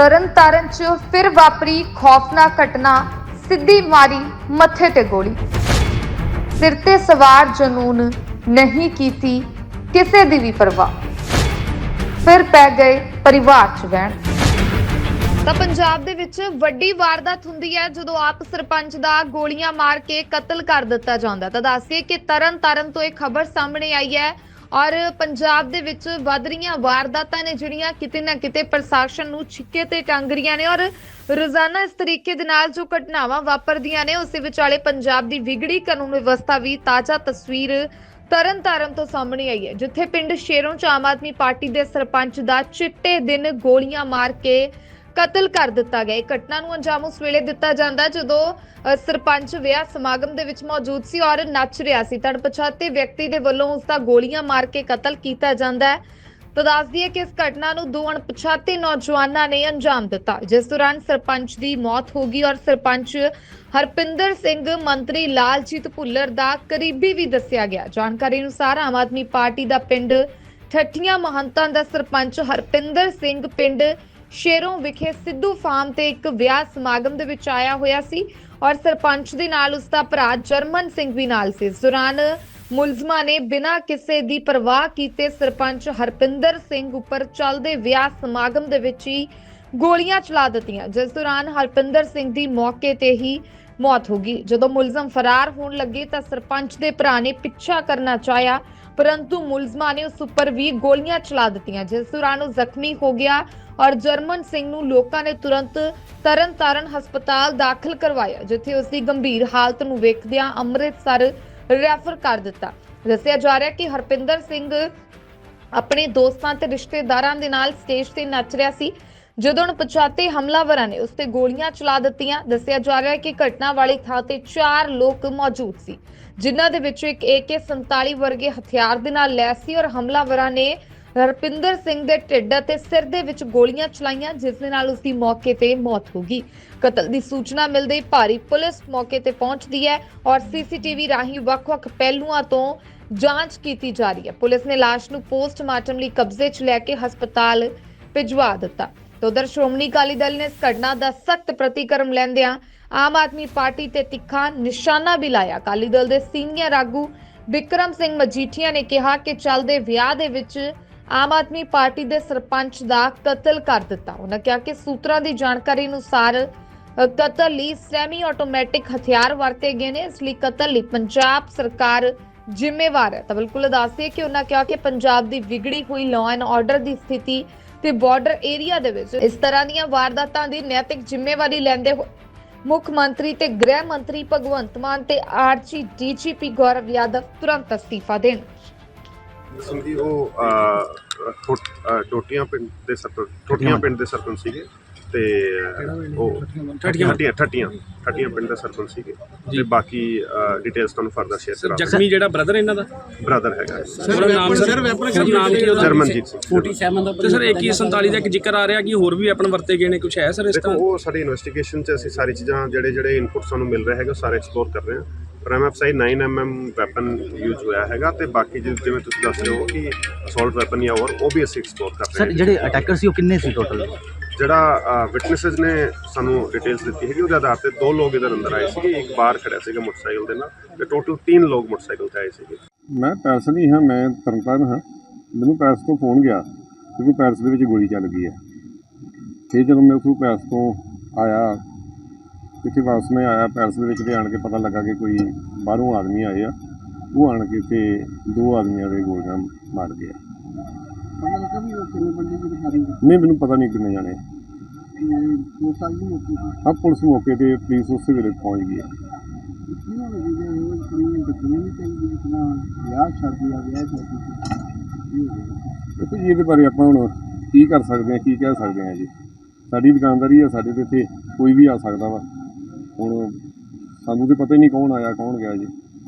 ਤਰਨਤਾਰਨ 'ਚ ਫਿਰ ਵਾਪਰੀ ਖੌਫਨਾਕ ਘਟਨਾ, ਸਿੱਧੀ ਮਾਰੀ ਮੱਥੇ ਤੇ ਗੋਲੀ। ਸਿਰ ਤੇ ਸਵਾਰ ਜਨੂਨ ਨਹੀਂ ਕੀਤੀ ਕਿਸੇ ਦੀ ਵੀ ਪਰਵਾਹ। ਫਿਰ ਪੈ ਗਏ ਪਰਿਵਾਰ 'ਚ ਵਹਿਣ। ਤਾਂ ਪੰਜਾਬ ਦੇ ਵਿੱਚ ਵੱਡੀ ਵਾਰਦਾਤ ਹੁੰਦੀ ਹੈ ਜਦੋਂ ਆਪ ਸਰਪੰਚ ਦਾ ਗੋਲੀਆਂ ਮਾਰ ਕੇ ਕਤਲ ਕਰ ਦਿੱਤਾ ਜਾਂਦਾ ਤਾਂ ਦੱਸੀਏ ਕਿ ਤਰਨ ਤਾਰਨ ਤੋਂ ਇਹ ਖਬਰ ਸਾਹਮਣੇ ਆਈ ਹੈ। ਔਰ ਪੰਜਾਬ ਦੇ ਵਿੱਚ ਵੱਧ ਰਹੀਆਂ ਵਾਰਦਾਤਾਂ ਨੇ ਜਿਹੜੀਆਂ ਕਿਤੇ ਨਾ ਕਿਤੇ ਪ੍ਰਸ਼ਾਸਨ ਨੂੰ ਛਿੱਕੇ ਤੇ ਟੰਗ ਰਹੀਆਂ ਨੇ ਔਰ ਰੋਜ਼ਾਨਾ ਇਸ ਤਰੀਕੇ ਦੇ ਨਾਲ ਜੋ ਘਟਨਾਵਾਂ ਵਾਪਰਦੀਆਂ ਨੇ, ਉਸ ਦੇ ਵਿਚਾਲੇ ਪੰਜਾਬ ਦੀ ਵਿਗੜੀ ਕਾਨੂੰਨ ਵਿਵਸਥਾ ਵੀ ਤਾਜ਼ਾ ਤਸਵੀਰ ਤਰਨ ਤਾਰਨ ਤੋਂ ਸਾਹਮਣੇ ਆਈ ਹੈ, ਜਿੱਥੇ ਪਿੰਡ ਸ਼ੇਰੋਂ ਚ ਆਮ ਆਦਮੀ ਪਾਰਟੀ ਦੇ ਸਰਪੰਚ ਦਾ ਚਿੱਟੇ ਦਿਨ ਗੋਲੀਆਂ ਮਾਰ ਕੇ ਕਤਲ ਕਰ ਦਿੱਤਾ ਗਿਆ। ਇਹ ਘਟਨਾ ਨੂੰ ਅੰਜਾਮ ਉਸ ਵੇਲੇ ਦਿੱਤਾ ਜਾਂਦਾ ਜਦੋਂ ਅ, ਸਰਪੰਚ ਵਿਆਹ ਸਮਾਗਮ ਦੇ ਵਿੱਚ ਮੌਜੂਦ ਸੀ ਔਰ ਨੱਚ ਰਿਹਾ ਸੀ। ਤਾਂ ਵਿਅਕਤੀ ਦੇ ਵੱਲੋਂ ਉਸ ਦਾ ਗੋਲੀਆਂ ਮਾਰ ਕੇ ਕਤਲ ਕੀਤਾ ਜਾਂਦਾ ਹੈ। ਤਾਂ ਦੱਸ ਦਈਏ ਕਿ ਇਸ ਘਟਨਾ ਨੂੰ ਦੋ ਅਣਪਛਾਤੇ ਨੌਜਵਾਨਾਂ ਨੇ ਅੰਜਾਮ ਦਿੱਤਾ। ਜਿਸ ਦੌਰਾਨ ਸਰਪੰਚ ਦੀ ਮੌਤ ਹੋ ਗਈ ਔਰ ਸਰਪੰਚ ਹਰਪਿੰਦਰ ਸਿੰਘ ਮੰਤਰੀ ਲਾਲਜੀਤ ਭੁੱਲਰ ਦਾ ਕਰੀਬੀ ਵੀ ਦੱਸਿਆ ਗਿਆ। ਜਾਣਕਾਰੀ ਅਨੁਸਾਰ ਆਮ ਆਦਮੀ ਪਾਰਟੀ ਦਾ ਪਿੰਡ ਠੱਠੀਆਂ ਮਹੰਤਾਂ ਦਾ ਸਰਪੰਚ ਹਰਪਿੰਦਰ ਸਿੰਘ ਪਿੰਡ ਸ਼ੇਰੋਂ ਵਿਖੇ ਸਿੱਧੂ ਫਾਰਮ ਤੇ ਇੱਕ ਵਿਆਹ ਸਮਾਗਮ ਦੇ ਵਿੱਚ ਆਇਆ ਹੋਇਆ ਸੀ ਔਰ ਸਰਪੰਚ ਦੇ ਨਾਲ ਉਸ ਦਾ ਭਰਾ ਜਰਮਨ ਸਿੰਘ ਵੀ ਨਾਲ ਸੀ। ਇਸ ਦੌਰਾਨ ਮੁਲਜ਼ਮਾਂ ਨੇ ਬਿਨਾਂ ਕਿਸੇ ਦੀ ਪਰਵਾਹ ਕੀਤੇ ਸਰਪੰਚ ਹਰਪਿੰਦਰ ਸਿੰਘ ਉੱਪਰ ਚੱਲਦੇ ਵਿਆਹ ਸਮਾਗਮ ਦੇ ਵਿੱਚ ਹੀ ਗੋਲੀਆਂ ਚਲਾ ਦਿੱਤੀਆਂ। ਜਿਸ ਦੌਰਾਨ ਹਰਪਿੰਦਰ ਸਿੰਘ ਦੀ ਮੌਕੇ ਤੇ ਹੀ ਮੌਤ ਹੋ ਗਈ। ਜਦੋਂ ਮੁਲਜ਼ਮ ਫਰਾਰ ਹੋਣ ਲੱਗੇ ਤਾਂ ਸਰਪੰਚ ਦੇ ਭਰਾ ਨੇ ਪਿੱਛਾ ਕਰਨਾ ਚਾਹਿਆ ਪਰੰਤੂ ਮੁਲਜ਼ਮਾਂ ਨੇ ਉਸ ਉੱਪਰ ਵੀ ਗੋਲੀਆਂ ਚਲਾ ਦਿੱਤੀਆਂ, ਜਿਸ ਦੌਰਾਨ ਉਹ ਜ਼ਖਮੀ ਹੋ ਗਿਆ ਔਰ ਜਰਮਨ ਸਿੰਘ ਨੂੰ ਲੋਕਾਂ ਨੇ ਤੁਰੰਤ ਤਰਨਤਾਰਨ ਹਸਪਤਾਲ ਦਾਖਲ ਕਰਵਾਇਆ, ਜਿੱਥੇ ਉਸ ਦੀ ਗੰਭੀਰ ਹਾਲਤ ਨੂੰ ਵੇਖਦਿਆਂ ਅੰਮ੍ਰਿਤਸਰ ਰੈਫਰ ਕਰ ਦਿੱਤਾ। ਦੱਸਿਆ ਜਾ ਰਿਹਾ ਕਿ ਹਰਪਿੰਦਰ ਸਿੰਘ ਆਪਣੇ ਦੋਸਤਾਂ ਤੇ ਰਿਸ਼ਤੇਦਾਰਾਂ ਦੇ ਨਾਲ ਸਟੇਜ ਤੇ ਨੱਚ ਰਿਹਾ ਸੀ। ਜਦੋਂ ਅਣਪਛਾਤੇ ਹਮਲਾਵਰਾਂ ਨੇ ਉਸ ਤੇ ਗੋਲੀਆਂ ਚਲਾ ਦਿੱਤੀਆਂ, ਦੱਸਿਆ ਜਾ ਰਿਹਾ ਹੈ ਕਿ ਘਟਨਾ ਵਾਲੀ ਥਾਂ ਤੇ ਚਾਰ ਲੋਕ ਮੌਜੂਦ ਸੀ, ਜਿਨ੍ਹਾਂ ਦੇ ਵਿੱਚੋਂ ਇੱਕ AK47 ਵਰਗੇ ਹਥਿਆਰ ਦੇ ਨਾਲ ਲੈਸ ਸੀ ਔਰ ਹਮਲਾਵਰਾਂ ਨੇ ਹਰਪਿੰਦਰ ਸਿੰਘ ਦੇ ਢਿੱਡ ਅਤੇ ਸਿਰ ਦੇ ਵਿੱਚ ਗੋਲੀਆਂ ਚਲਾਈਆਂ, ਜਿਸ ਦੇ ਨਾਲ ਉਸ ਦੀ ਮੌਕੇ ਤੇ ਮੌਤ ਹੋ ਗਈ। ਕਤਲ ਦੀ ਸੂਚਨਾ ਮਿਲਦੇ ਹੀ ਭਾਰੀ ਪੁਲਿਸ ਮੌਕੇ ਤੇ ਪਹੁੰਚਦੀ ਹੈ ਔਰ ਸੀਸੀਟੀਵੀ ਰਾਹੀਂ ਵੱਖ-ਵੱਖ ਪਹਿਲੂਆਂ ਤੋਂ ਜਾਂਚ ਕੀਤੀ ਜਾ ਰਹੀ ਹੈ। ਪੁਲਿਸ ਨੇ ਲਾਸ਼ ਨੂੰ ਪੋਸਟਮਾਰਟਮ ਲਈ ਕਬਜ਼ੇ 'ਚ ਲੈ ਕੇ ਹਸਪਤਾਲ ਭਿਜਵਾ ਦਿੱਤਾ। ਤੇ ਉਧਰ ਸ਼੍ਰੋਮਣੀ ਅਕਾਲੀ ਦਲ ਨੇ ਇਸ ਘਟਨਾ ਦਾ ਸਖਤ ਪ੍ਰਤੀਕਰਮ ਲੈਂਦਿਆਂ ਆਮ ਆਦਮੀ ਪਾਰਟੀ ਤੇ ਤਿੱਖਾ ਨਿਸ਼ਾਨਾ ਵੀ ਲਾਇਆ। ਅਕਾਲੀ ਦਲ ਦੇ ਸੀਨੀਅਰ ਆਗੂ ਵਿਕਰਮ ਸਿੰਘ ਮਜੀਠੀਆ ਨੇ ਕਿਹਾ ਕਿ ਚੱਲਦੇ ਵਿਆਹ ਦੇ ਵਿੱਚ ਆਮ ਆਦਮੀ ਪਾਰਟੀ ਦੇ ਸਰਪੰਚ ਦਾ ਕਤਲ ਕਰ ਦਿੱਤਾ। ਉਹਨਾਂ ਕਿਹਾ ਕਿ ਸੂਤਰਾਂ ਦੀ ਜਾਣਕਾਰੀ ਅਨੁਸਾਰ ਕਤਲ ਲਈ ਸੈਮੀ ਆਟੋਮੈਟਿਕ ਹਥਿਆਰ ਵਰਤੇ ਗਏ ਨੇ, ਇਸ ਲਈ ਕਤਲ ਲਈ ਪੰਜਾਬ ਸਰਕਾਰ ਜ਼ਿੰਮੇਵਾਰ ਹੈ। ਤਾਂ ਬਿਲਕੁਲ ਦੱਸਿਏ ਕਿ ਉਹਨਾਂ ਕਿਹਾ ਕਿ ਪੰਜਾਬ ਦੀ ਵਿਗੜੀ ਹੋਈ ਲਾਅ ਐਂਡ ਆਰਡਰ ਦੀ ਸਥਿਤੀ ਤੇ ਬਾਰਡਰ ਏਰੀਆ ਦੇ ਵਿੱਚ ਇਸ ਤਰ੍ਹਾਂ ਦੀਆਂ ਵਾਰਦਾਤਾਂ ਦੀ ਨੈਤਿਕ ਜ਼ਿੰਮੇਵਾਰੀ ਲੈਂਦੇ ਹੋਏ ਮੁੱਖ ਮੰਤਰੀ ਤੇ ਗ੍ਰਹਿ ਮੰਤਰੀ ਭਗਵੰਤ ਮਾਨ ਤੇ ਆਰਜੀ ਡੀਜੀਪੀ ਗੌਰਵ ਯਾਦਵ ਤੁਰੰਤ ਅਸਤੀਫਾ ਦੇਣ। ਜੀ ਉਹ ਟੋਟੀਆਂ ਪਿੰਡ ਦੇ ਸਰਪੰਚ ਟੋਟੀਆਂ ਪਿੰਡ ਦੇ ਸਰਪੰਚ ਸੀਗੇ। ਤੇ ਉਹ ਠੱਟੀਆਂ ਠੱਟੀਆਂ ਠੱਟੀਆਂ ਪਿੰਡ ਦੇ ਸਰਪੰਚ ਸੀਗੇ। ਤੇ ਬਾਕੀ ਡਿਟੇਲਸ ਤੁਹਾਨੂੰ ਫਰਦਰ ਸ਼ੇਅਰ ਸਰ ਕਰਾਂਗਾ। ਜ਼ਖਮੀ ਜਿਹੜਾ ਬ੍ਰਦਰ ਇਹਨਾਂ ਦਾ? ਬ੍ਰਦਰ ਹੈਗਾ। ਉਹਦਾ ਨਾਮ ਸਰ? ਸਰ ਨਾਮ ਕੀ ਉਹਦਾ? ਜਰਮਨਜੀਤ ਸਿੰਘ। 47 ਦਾ ਤੇ ਸਰ 2147 ਦਾ ਇੱਕ ਜ਼ਿਕਰ ਆ ਰਿਹਾ ਕਿ ਹੋਰ ਵੀ ਵੈਪਨ ਵਰਤੇ ਗਏ ਨੇ ਕੁਝ ਹੈ ਸਰ ਇਸ ਤਰ੍ਹਾਂ? ਉਹ ਸਾਡੀ ਇਨਵੈਸਟੀਗੇਸ਼ਨ 'ਚ ਅਸੀਂ ਸਾਰੀ ਚੀਜ਼ਾਂ ਜਿਹੜੇ ਜਿਹੜੇ ਇਨਪੁਟ ਸਾਨੂੰ ਮਿਲ ਰਹੇ ਹੈਗੇ ਸਾਰੇ ਐਕਸਪਲੋਰ ਕਰ ਰਹੇ ਹਾਂ। ਪਰ ਐਮਐਫਸਾਈ 9mm ਵੈਪਨ ਯੂਜ਼ ਹੋਇਆ ਹੈਗਾ ਤੇ ਬਾਕੀ ਜਿਵੇਂ ਤੁਸੀਂ ਦੱਸ ਰਹੇ ਹੋ ਕਿ ਅਸੌਲਟ ਵੈਪਨ ਜਾਂ ਹੋਰ ਉਹ ਵੀ ਅਸੀਂ ਐਕਸਪਲੋਰ ਕਰ ਰਹੇ ਸਰ ਹਾਂ। ਜਿਹੜੇ ਅਟੈਕਰ ਸੀ ਉਹ ਕਿੰਨੇ ਸੀ ਟੋਟਲ ਜਿਹੜਾ ਵਿਟਨੈਸਸ ਨੇ ਸਾਨੂੰ ਡਿਟੇਲਸ ਦਿੱਤੀ ਹੈਗੀ, ਉਹਦੇ ਆਧਾਰ ਤੇ ਦੋ ਲੋਕ ਇਧਰ ਅੰਦਰ ਆਏ ਸੀਗੇ, ਇੱਕ ਬਾਹਰ ਖੜਿਆ ਸੀਗਾ ਮੋਟਰਸਾਈਕਲ ਦੇ ਨਾਲ ਤੇ ਟੋਟਲ ਤਿੰਨ ਲੋਕ ਮੋਟਰਸਾਈਕਲ ਤੇ ਆਏ ਸੀਗੇ। ਮੈਂ ਪੈਰਸ ਨਹੀਂ ਹਾਂ, ਮੈਂ ਤਰਨਤਾਰਨ ਹਾਂ। ਮੈਨੂੰ ਪੈਰਸ ਤੋਂ ਫੋਨ ਗਿਆ, ਕਿਉਂਕਿ ਕੋਈ ਪੈਰਸ ਦੇ ਵਿੱਚ ਗੋਲੀ ਚੱਲ ਗਈ ਹੈ। ਤੇ ਜਦੋਂ ਮੈਂ ਉੱਥੋਂ ਪੈਰਸ ਤੋਂ ਆਇਆ, ਇੱਥੇ ਵਾਪਸ ਮੈਂ ਆਇਆ ਪੈਰਸ ਦੇ ਵਿੱਚ ਤੇ ਆਣ ਕੇ ਪਤਾ ਲੱਗਾ ਕਿ ਕੋਈ ਬਾਹਰੋਂ ਆਦਮੀ ਆਏ ਆ। ਉਹ ਆਣ ਕੇ ਤੇ ਦੋ ਆਦਮੀਆਂ ਦੇ ਗੋਲੀਆਂ ਮਾਰ ਗਿਆ ਨਹੀਂ ਮੈਨੂੰ ਪਤਾ ਨਹੀਂ ਕਿੰਨੇ ਜਾਣੇ। ਹਾਂ ਪੁਲਿਸ ਮੌਕੇ ਤੇ ਪੁਲਿਸ ਉਸੇ ਵੇਲੇ ਪਹੁੰਚ ਗਈ। ਹੈ ਦੇਖੋ ਜੀ ਇਹਦੇ ਬਾਰੇ ਆਪਾਂ ਹੁਣ ਕੀ ਕਰ ਸਕਦੇ ਹਾਂ ਕੀ ਕਹਿ ਸਕਦੇ ਹਾਂ ਜੀ? ਸਾਡੀ ਦੁਕਾਨਦਾਰੀ ਆ ਸਾਡੇ ਤੇ ਇੱਥੇ ਕੋਈ ਵੀ ਆ ਸਕਦਾ ਵਾ। ਹੁਣ ਸਾਨੂੰ ਤੇ ਪਤਾ ਹੀ ਨਹੀਂ ਕੌਣ ਆਇਆ ਕੌਣ ਗਿਆ ਜੀ।